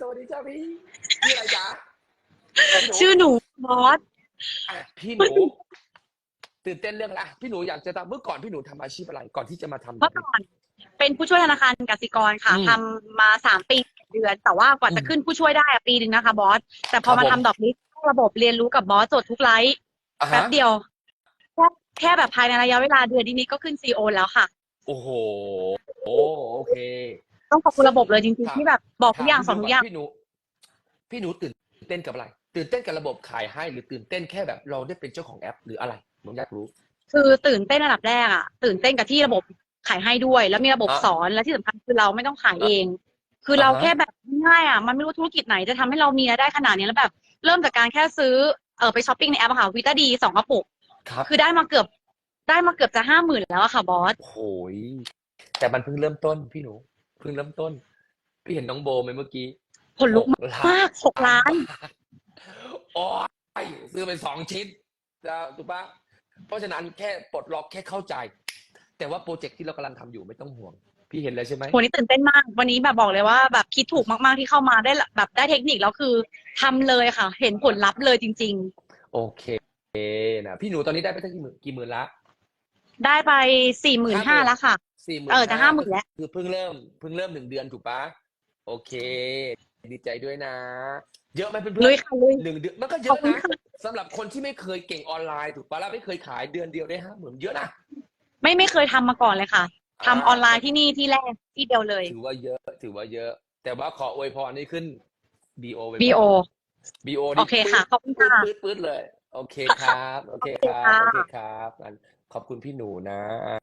สวัสดีจ้าพี่ชื่ออะไรจ๊ะพี่หนูชื่อหนูบอสอะพี่หนูตื่นเต้นเรื่องอะไรอะพี่หนูอยากจะทำเมื่อก่อนพี่หนูทำอาชีพอะไรก่อนที่จะมาทำ เมื่อก่อนเป็นผู้ช่วยธนาคารกสิกรค่ะอืมทำมาสามปีเดือน แต่ว่ากว่าจะอืมขึ้นผู้ช่วยได้อะปีหนึ่งนะคะบอส แต่พอครับมาผม ทำดอกลิสระบบเรียนรู้กับบอสโจทย์ทุกไลฟ์อะแป๊ฮะบเดียวแค่แค่แบบภายในระยะเวลาเดือนนี้ก็ขึ้นซีโอแล้วค่ะ โอ้โหโอ้โอเค ต้องขอบคุณระบบเลยจริงครับๆที่แบบบอกทุกอย่างสอนทุกอย่างพี่หนูพี่หนูตื่นเต้นกับอะไร ตื่นเต้นกับระบบขายให้ หรือตื่นเต้นแค่แบบเราได้เป็นเจ้าของแอป หรืออะไรผมอยากรู้ คือตื่นเต้นระดับแรกอะตื่นเต้นกับที่ระบบขายให้ด้วย แล้วมีระบบอะสอนและที่สำคัญคือเราไม่ต้องขายเอง คือเราอ่าฮะแค่แบบง่ายอะมันไม่รู้ธุรกิจไหนจะทำให้เรามีรายได้ขนาดนี้แล้วแบบ เริ่มจากการแค่ซื้อเออไปช้อปปิ้งในแอปอะค่ะวิตาดีสองกระปุกครับคือได้มาเกือบได้มาเกือบจะห้าหมื่นแล้วอะค่ะบอสโอ้ยแต่มันเพิ่งเริ่มต้นพี่หนู เพิ่งเริ่มต้น พี่เห็นน้องโบไหมเมื่อกี้ขนลุกหล้านมากหกล้านโอ้ยซื้อไปสองชิ้นจะถูกปะเพราะฉะนั้นแค่ปลดล็อกแค่เข้าใจ แต่ว่าโปรเจกต์ที่เรากำลังทำอยู่ไม่ต้องห่วง พี่เห็นแล้วใช่ไหมวันนี้ตื่นเต้นมาก วันนี้แบบบอกเลยว่า แบบคิดถูกมากๆที่เข้ามาได้แบบได้เทคนิคแล้วคือทำเลยค่ะ เห็นผลลัพธ์เลยจริงโอเคนะพี่หนูตอนนี้ได้ไปตั้งกี่หมื่นกี่หมื่นละๆ ได้ไปสี่หมื่นห้าแล้วค่ะ สี่หมื่นเออจะ50,000แล้วคือเพิ่งเริ่มเพิ่งเริ่มหนึ่งเดือนถูกปะโอเค ดีใจด้วยนะ เยอะไหมเพื่อนๆลุยค่ะลุยหนึ่งเดือนมันก็เยขอบอะคุณนะค่ะสำหรับคนที่ไม่เคยเก่งออนไลน์ถูกปะแล้วไม่เคยขายเดือนเดียวได้ห้าหมื่นเยอะนะไม่ไม่เคยทำมาก่อนเลยค่ะทำออนไลน์ที่นี่ที่แรกที่เดียวเลย ถือว่าเยอะ ถือว่าเยอะ แต่ว่าขออวยพรให้ขึ้น BO ไป BO BO โอเคค่ะขอบคุณปื๊ดค่ะปื๊ดปื๊ดเลย โอเคครับ โอเคครับ โอเคครับ ขอบคุณพี่หนูนะ